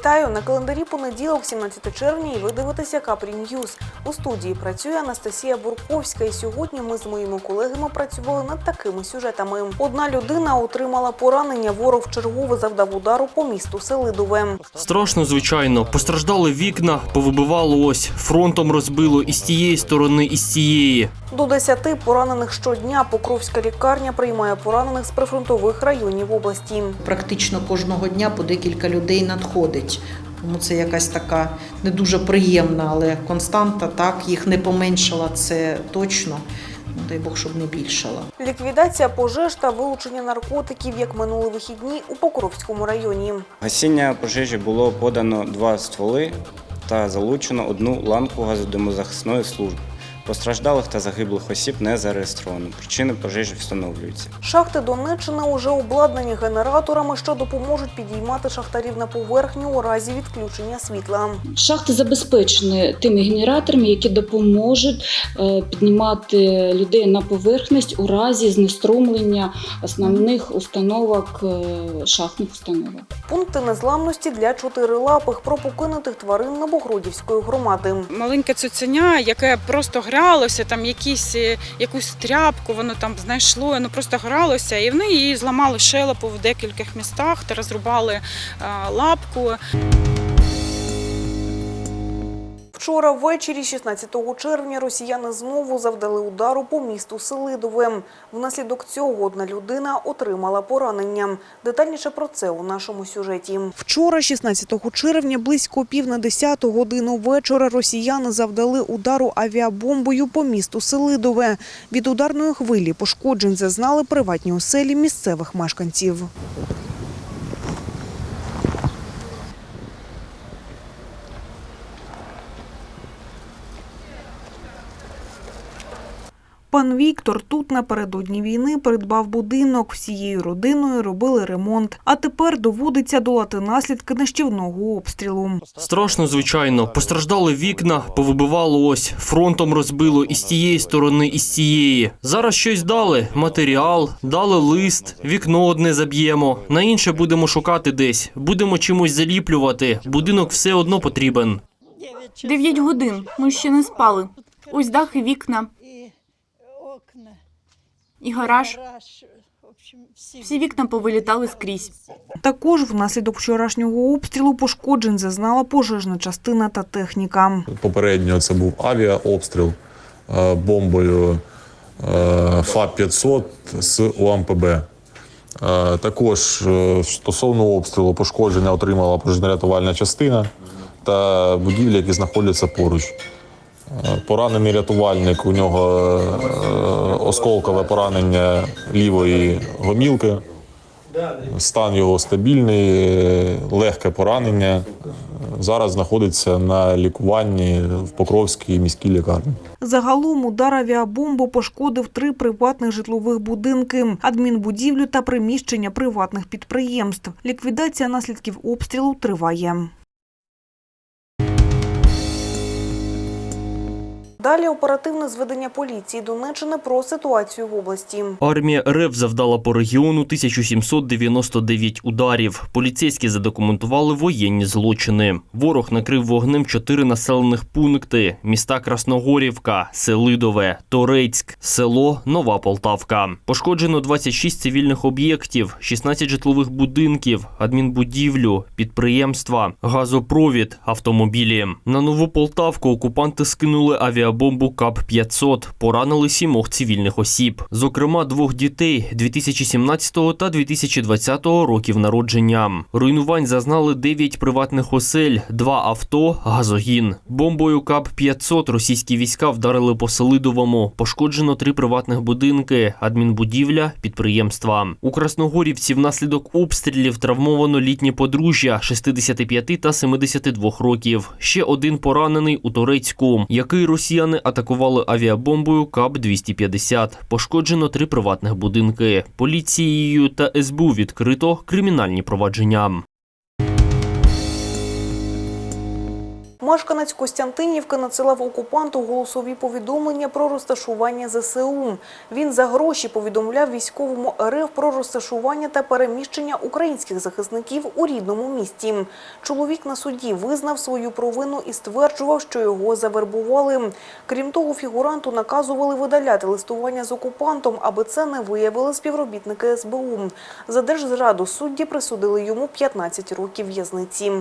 Вітаю на календарі понеділок, 17 червня, і ви дивитеся Капрі Ньюз. У студії працює Анастасія Бурковська. І сьогодні ми з моїми колегами працювали над такими сюжетами. Одна людина отримала поранення. Ворог чергово завдав удару по місту Селидове. Страшно, звичайно. Постраждали вікна, повибивало ось, фронтом розбило і з тієї сторони, і з цієї. До 10 поранених щодня Покровська лікарня приймає поранених з прифронтових районів області. Практично кожного дня по декілька людей надходить. Тому це якась така не дуже приємна, але константа, так, їх не поменшала, це точно. Ну, Дай Бог, щоб не більшала. Ліквідація пожеж та вилучення наркотиків, як минули вихідні у Покровському районі. Гасіння пожежі було подано два стволи та залучено одну ланку газодимозахисної служби. Постраждалих та загиблих осіб не зареєстровано. Причини пожежі встановлюються. Шахти Донеччини уже обладнані генераторами, що допоможуть підіймати шахтарів на поверхню у разі відключення світла. Шахти забезпечені тими генераторами, які допоможуть е, піднімати людей на поверхність у разі знеструмлення основних установок е, шахтних установок. Пункти незламності для чотирилапих про покинутих тварин Новогродівської громади. маленьке цуценя, яке просто гралося, там якісь, е, якусь тряпку воно там знайшло, воно просто гралося, і вони її зламали щелепу в декількох містах та розрубали лапку. Вчора ввечері, 16 червня, росіяни знову завдали удару по місту Селидове. Внаслідок цього одна людина отримала поранення. Детальніше про це у нашому сюжеті. Вчора, 16 червня, близько пів на 10 годину вечора, росіяни завдали удару авіабомбою по місту Селидове. Від ударної хвилі пошкоджень зазнали приватні оселі місцевих мешканців. Пан Віктор тут напередодні війни придбав будинок. Всією родиною робили ремонт. А тепер доводиться долати наслідки нищівного обстрілу. Страшно, звичайно. Постраждали вікна, повибивало ось, фронтом розбило і з тієї сторони, і з цієї. Зараз щось дали: матеріал, дали лист, вікно одне заб'ємо. На інше будемо шукати десь. Будемо чимось заліплювати. Будинок все одно потрібен. Дев'ять годин. Ми ще не спали. Ось дах і вікна, окна, і гараж. всі, вікна повилітали скрізь. Також внаслідок вчорашнього обстрілу пошкоджень зазнала пожежна частина та техніка. Попередньо це був авіаобстріл е, бомбою е, ФАП-500 з УАМПБ. Е, Також стосовно обстрілу пошкодження отримала пожежно-рятувальна частина та будівлі, які знаходяться поруч. Поранений рятувальник, у нього е, осколкове поранення лівої гомілки. Стан його стабільний, легке поранення. Зараз знаходиться на лікуванні в Покровській міській лікарні. Загалом удар авіабомби пошкодив три приватних житлових будинки, адмінбудівлю та приміщення приватних підприємств. Ліквідація наслідків обстрілу триває. Далі оперативне зведення поліції Донеччини про ситуацію в області. Армія РФ завдала по регіону 1799 ударів. Поліцейські задокументували воєнні злочини. Ворог накрив вогнем чотири населених пункти: міста Красногорівка, Селидове, Торецьк, село Нова Полтавка. Пошкоджено 26 цивільних об'єктів, 16 житлових будинків, адмінбудівлю, підприємства, газопровід, автомобілі. На нову Полтавку окупанти скинули авіабомбу КАП-500, поранили сімох цивільних осіб, зокрема двох дітей 2017 та 2020 років народження. Руйнувань зазнали 9 приватних осель, два авто, газогін. Бомбою КАП-500 російські війська вдарили по Селидовому. Пошкоджено три приватних будинки, адмінбудівля, підприємства. У Красногорівці внаслідок обстрілів травмовано літнє подружжя 65 та 72 років. Ще один поранений у Турецьку, який росіяни атакували авіабомбою КАП-250. Пошкоджено три приватних будинки. Поліцією та СБУ відкрито кримінальні провадження. Мешканець Костянтинівки надсилав окупанту голосові повідомлення про розташування ЗСУ. Він за гроші повідомляв військовому РФ про розташування та переміщення українських захисників у рідному місті. Чоловік на суді визнав свою провину і стверджував, що його завербували. Крім того, фігуранту наказували видаляти листування з окупантом, аби це не виявили співробітники СБУ. За держзраду судді присудили йому 15 років в'язниці.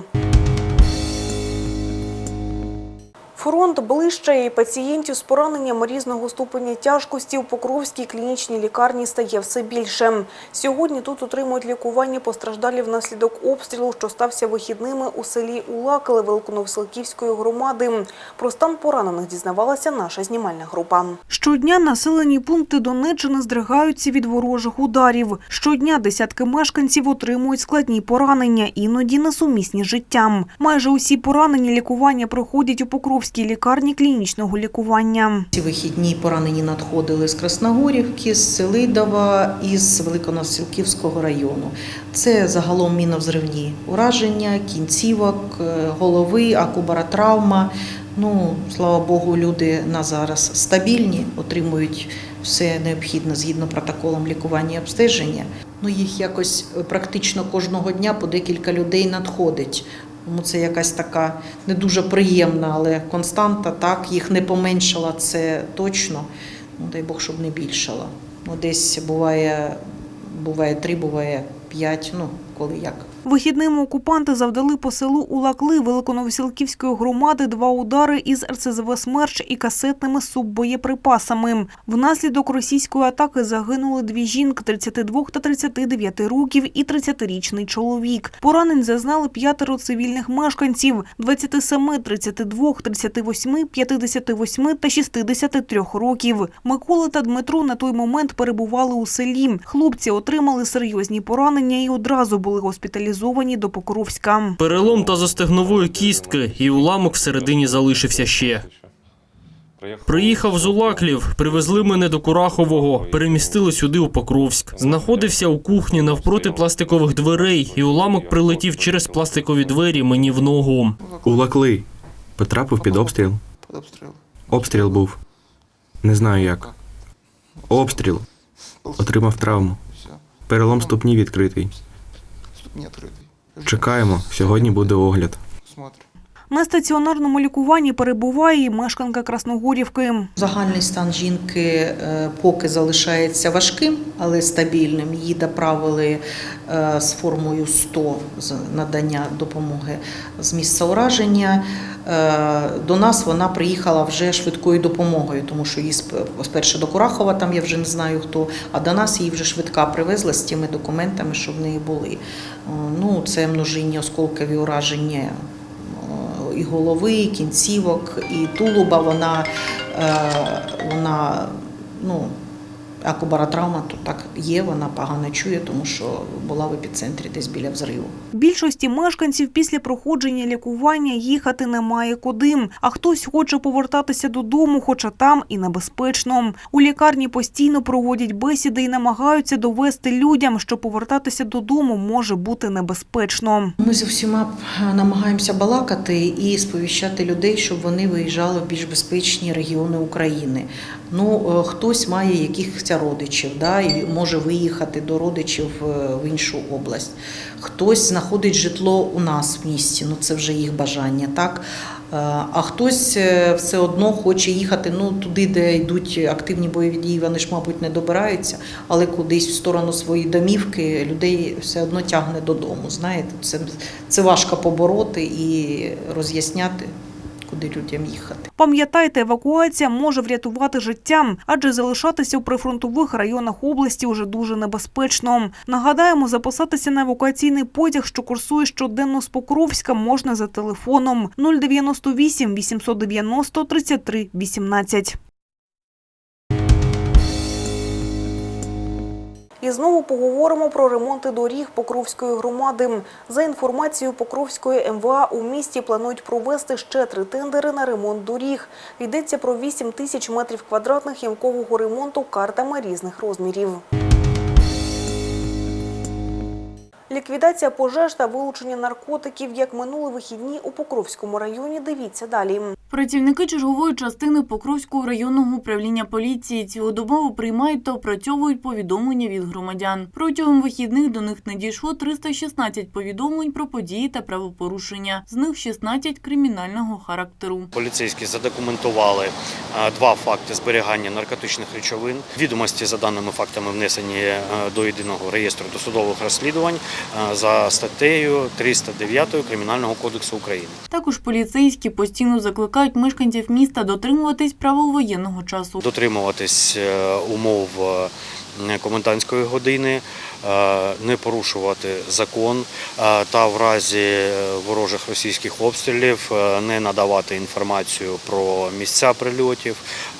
Фронт ближче і пацієнтів з пораненням різного ступеня тяжкості у Покровській клінічній лікарні стає все більше. Сьогодні тут отримують лікування постраждалі внаслідок обстрілу, що стався вихідними у селі Улакали Великоновселківської громади. Про стан поранених дізнавалася наша знімальна група. Щодня населені пункти Донеччини здригаються від ворожих ударів. Щодня десятки мешканців отримують складні поранення, іноді несумісні з життям. Майже усі поранені лікування проходять у Покровській лікарні клінічного лікування. Ці вихідні поранені надходили з Красногорівки, з Селидова і з Великоносілківського району. Це загалом міновзривні ураження, кінцівок, е, голови, акубаротравма. Ну, слава Богу, люди на зараз стабільні, отримують все необхідне згідно протоколам лікування і обстеження. Ну, їх якось е, практично кожного дня по декілька людей надходить. Тому це якась така не дуже приємна, але константа, так, їх не поменшала, це точно. Ну, дай Бог, щоб не більшала. Ну, десь буває, буває три, буває п'ять, ну, коли як. Вихідними окупанти завдали по селу Улакли Великоновосілківської громади два удари із РСЗВ «Смерч» і касетними суббоєприпасами. Внаслідок російської атаки загинули дві жінки – 32 та 39 років і 30-річний чоловік. Поранень зазнали п'ятеро цивільних мешканців – 27, 32, 38, 58 та 63 років. Микола та Дмитро на той момент перебували у селі. Хлопці отримали серйозні поранення і одразу були госпіталізовані до Покровська. Перелом та застегнової кістки, і уламок всередині залишився ще. Приїхав з Улаклів, привезли мене до Курахового, перемістили сюди у Покровськ. Знаходився у кухні навпроти пластикових дверей, і уламок прилетів через пластикові двері мені в ногу. Улакли. Потрапив під. Обстріл. Обстріл був. Не знаю як. Обстріл. Отримав травму. Перелом ступні відкритий. Чекаємо. Сьогодні буде огляд. На стаціонарному лікуванні перебуває і мешканка Красногорівки. Загальний стан жінки е, поки залишається важким, але стабільним. Її доправили е, з формою 100 з надання допомоги з місця ураження. Е, До нас вона приїхала вже швидкою допомогою, тому що її сп- спершу до Курахова, там я вже не знаю хто, а до нас її вже швидка привезла з тими документами, що в неї були. Ну, це множинні осколкові ураження і голови, і кінцівок, і тулуба. Вона, е, вона ну, акубаротравма тут так є, вона погано чує, тому що була в епіцентрі десь біля взриву. Більшості мешканців після проходження лікування їхати немає куди. А хтось хоче повертатися додому, хоча там і небезпечно. У лікарні постійно проводять бесіди і намагаються довести людям, що повертатися додому може бути небезпечно. Ми з усіма намагаємося балакати і сповіщати людей, щоб вони виїжджали в більш безпечні регіони України. Ну, е, хтось має якихось родичів, да, і може виїхати до родичів е, в іншу область. Хтось знаходить житло у нас в місті, ну це вже їх бажання, так. Е, А хтось все одно хоче їхати ну, туди, де йдуть активні бойові дії, вони ж, мабуть, не добираються, але кудись в сторону своєї домівки людей все одно тягне додому. Знаєте, це, це важко побороти і роз'ясняти, куди людям їхати. Пам'ятайте, евакуація може врятувати життя, адже залишатися у прифронтових районах області вже дуже небезпечно. Нагадаємо, записатися на евакуаційний потяг, що курсує щоденно з Покровська, можна за телефоном 098 890 33 18. І знову поговоримо про ремонти доріг Покровської громади. За інформацією Покровської МВА, у місті планують провести ще три тендери на ремонт доріг. Йдеться про 8 тисяч метрів квадратних ямкового ремонту картами різних розмірів. Ліквідація пожеж та вилучення наркотиків, як минули вихідні у Покровському районі. Дивіться далі. Працівники чергової частини Покровського районного управління поліції цілодобово приймають та опрацьовують повідомлення від громадян. Протягом вихідних до них надійшло 316 повідомлень про події та правопорушення. З них 16 кримінального характеру. Поліцейські задокументували е, два факти зберігання наркотичних речовин. Відомості за даними фактами внесені е, до єдиного реєстру досудових розслідувань за статтею 309 Кримінального кодексу України. Також поліцейські постійно закликають мешканців міста дотримуватись правил воєнного часу. Дотримуватись е, умов е, комендантської години, е, не порушувати закон е, та в разі е, ворожих російських обстрілів е, не надавати інформацію про місця прильотів,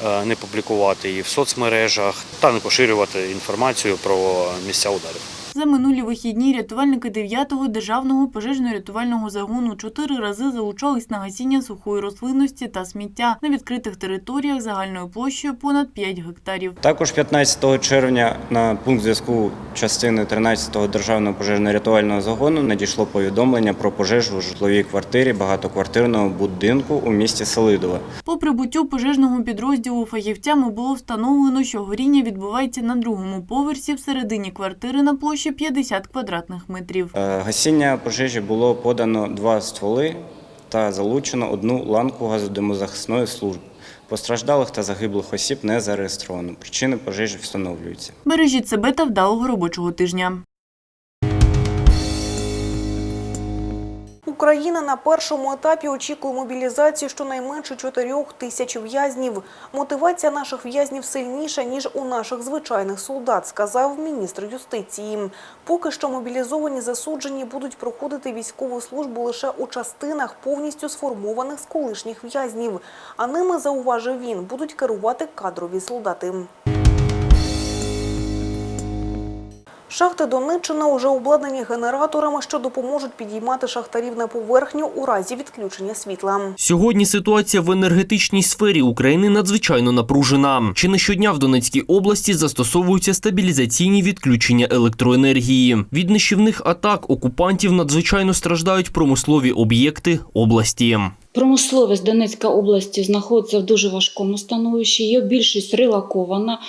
е, не публікувати її в соцмережах та не поширювати інформацію про місця ударів. За минулі вихідні рятувальники 9-го державного пожежно-рятувального загону чотири рази залучались на гасіння сухої рослинності та сміття на відкритих територіях загальною площею понад 5 гектарів. Також 15 червня на пункт зв'язку частини 13-го державного пожежно-рятувального загону надійшло повідомлення про пожежу у житловій квартирі багатоквартирного будинку у місті Селидове. По прибуттю пожежного підрозділу фахівцями було встановлено, що горіння відбувається на другому поверсі всередині квартири на площі 50 квадратних метрів. Е, Гасіння пожежі було подано два стволи та залучено одну ланку газодимозахисної служби. Постраждалих та загиблих осіб не зареєстровано. Причини пожежі встановлюються. Бережіть себе та вдалого робочого тижня. Україна на першому етапі очікує мобілізації щонайменше 4 тисяч в'язнів. Мотивація наших в'язнів сильніша, ніж у наших звичайних солдат, сказав міністр юстиції. Поки що мобілізовані засуджені будуть проходити військову службу лише у частинах повністю сформованих з колишніх в'язнів. А ними, зауважив він, будуть керувати кадрові солдати. Шахти Донеччини уже обладнані генераторами, що допоможуть підіймати шахтарів на поверхню у разі відключення світла. Сьогодні ситуація в енергетичній сфері України надзвичайно напружена. Чи не щодня в Донецькій області застосовуються стабілізаційні відключення електроенергії. Від нищівних атак окупантів надзвичайно страждають промислові об'єкти області. Промисловість Донецької області знаходиться в дуже важкому становищі. Її більшість релакована.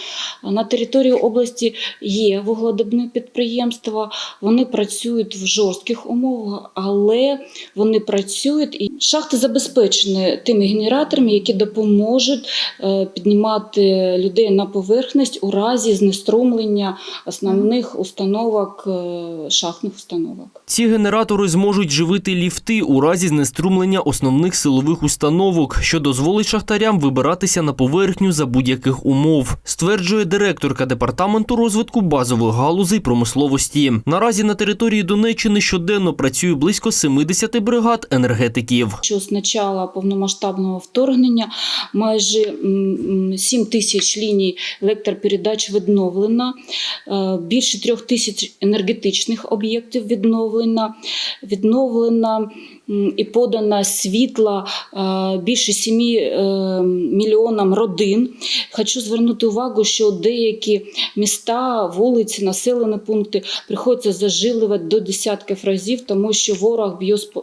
На території області є вугледобні підприємства. Вони працюють в жорстких умовах, але вони працюють і шахти забезпечені тими генераторами, які допоможуть е, піднімати людей на поверхність у разі знеструмлення основних установок е, шахтних установок. Ці генератори зможуть живити ліфти у разі знеструмлення основних силових установок, що дозволить шахтарям вибиратися на поверхню за будь-яких умов, стверджує директорка департаменту розвитку базових галузей промисловості. Наразі на території Донеччини щоденно працює близько 70 бригад енергетиків. Що з початку повномасштабного вторгнення майже м, м, 7 тисяч ліній електропередач відновлено, е, більше трьох тисяч енергетичних об'єктів відновлено, відновлено і подано світла е, більше 7 е, мільйонам родин. Хочу звернути увагу, що деякі міста, вулиці, населені пункти приходиться заживлювати до десятків разів, тому що ворог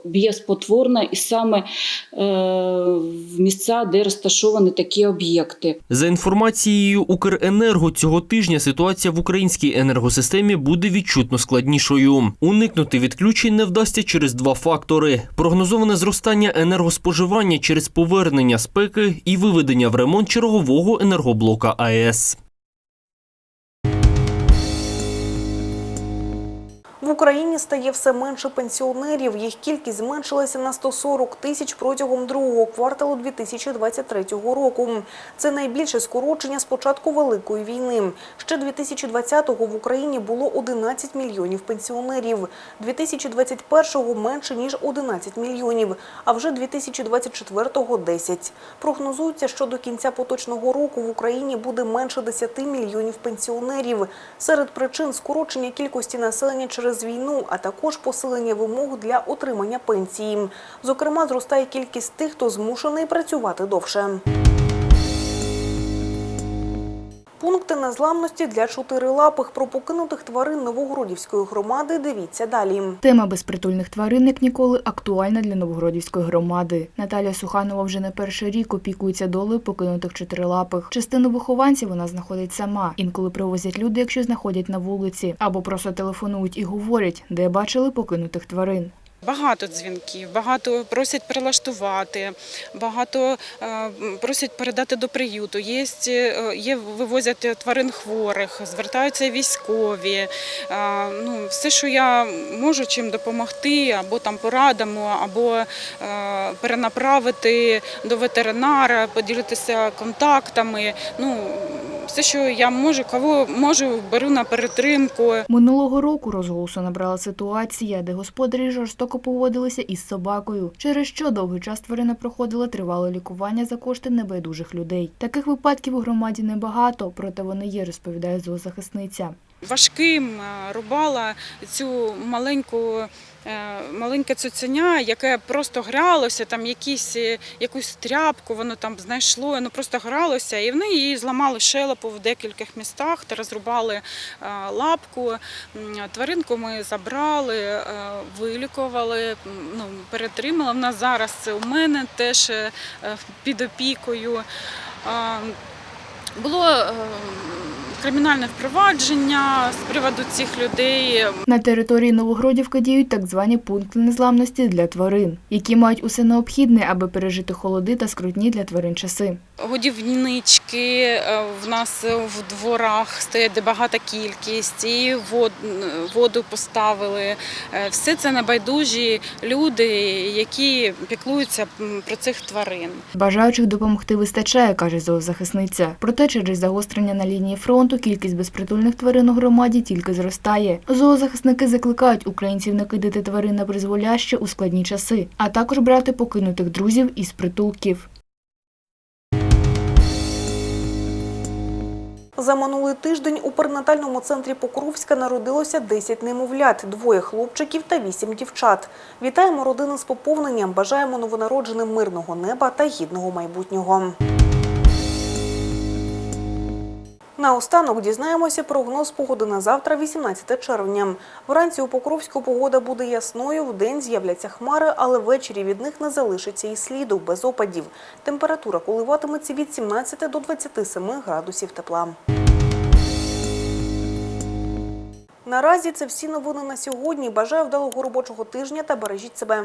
б'є спотворно і саме е, в місця, де розташовані такі об'єкти. За інформацією Укренерго, цього тижня ситуація в українській енергосистемі буде відчутно складнішою. Уникнути відключень не вдасться через два фактори: прогнозоване зростання енергоспоживання через повернення спеки і виведення в ремонт чергового енергоблока АЕС. В Україні стає все менше пенсіонерів. Їх кількість зменшилася на 140 тисяч протягом другого кварталу 2023 року. Це найбільше скорочення з початку Великої війни. Ще 2020-го в Україні було 11 мільйонів пенсіонерів. 2021-го менше, ніж 11 мільйонів, а вже 2024-го – 10. Прогнозується, що до кінця поточного року в Україні буде менше 10 мільйонів пенсіонерів. Серед причин скорочення кількості населення через війну, а також посилення вимог для отримання пенсії. Зокрема, зростає кількість тих, хто змушений працювати довше. Пункти незламності для чотирилапих про покинутих тварин Новогродівської громади дивіться далі. Тема безпритульних тварин як ніколи актуальна для Новогродівської громади. Наталя Суханова вже не перший рік опікується долею покинутих чотирилапих. Частину вихованців вона знаходить сама. Інколи привозять люди, якщо знаходять на вулиці, або просто телефонують і говорять, де бачили покинутих тварин. Багато дзвінків, багато просять прилаштувати, багато е, просять передати до приюту. Є, е, є вивозять тварин хворих, звертаються військові. Е, ну, все, що я можу чим допомогти, або там порадами, або перенаправити до ветеринара, поділитися контактами. Ну, все, що я можу, кого можу, беру на перетримку. Минулого року розголосу набрала ситуація, де господарі жорстоко поводилися із собакою, через що довгий час тварина проходила тривале лікування за кошти небайдужих людей. Таких випадків у громаді небагато, проте вони є, розповідає зоозахисниця. важким е, рубала цю маленьку. Е, Маленьке цуценя, яке просто гралося, там якісь, е, якусь тряпку, воно там знайшло, воно просто гралося, і вони її зламали щелепу в декількох містах та розрубали е, лапку. Тваринку ми забрали, вилікували, ну, перетримали. Вона зараз у мене теж під опікою. Було е, кримінальне впровадження з приводу цих людей. На території Новогродівки діють так звані пункти незламності для тварин, які мають усе необхідне, аби пережити холоди та скрутні для тварин часи. Годівнички е, в нас в дворах стоять де багата кількість, і воду поставили. Е, Все це небайдужі люди, які піклуються про цих тварин. Бажаючих допомогти вистачає, каже зоозахисниця. Проте через загострення на лінії фронту кількість безпритульних тварин у громаді тільки зростає. Зоозахисники закликають українців не кидати тварин на призволяще у складні часи, а також брати покинутих друзів із притулків. За минулий тиждень у перинатальному центрі Покровська народилося 10 немовлят, двоє хлопчиків та 8 дівчат. Вітаємо родини з поповненням, бажаємо новонародженим мирного неба та гідного майбутнього. Наостанок дізнаємося прогноз погоди на завтра, 18 червня. Вранці у Покровську погода буде ясною, вдень з'являться хмари, але ввечері від них не залишиться і сліду без опадів. Температура коливатиметься від 17 до 27 градусів тепла. Наразі це всі новини на сьогодні. Бажаю вдалого робочого тижня та бережіть себе.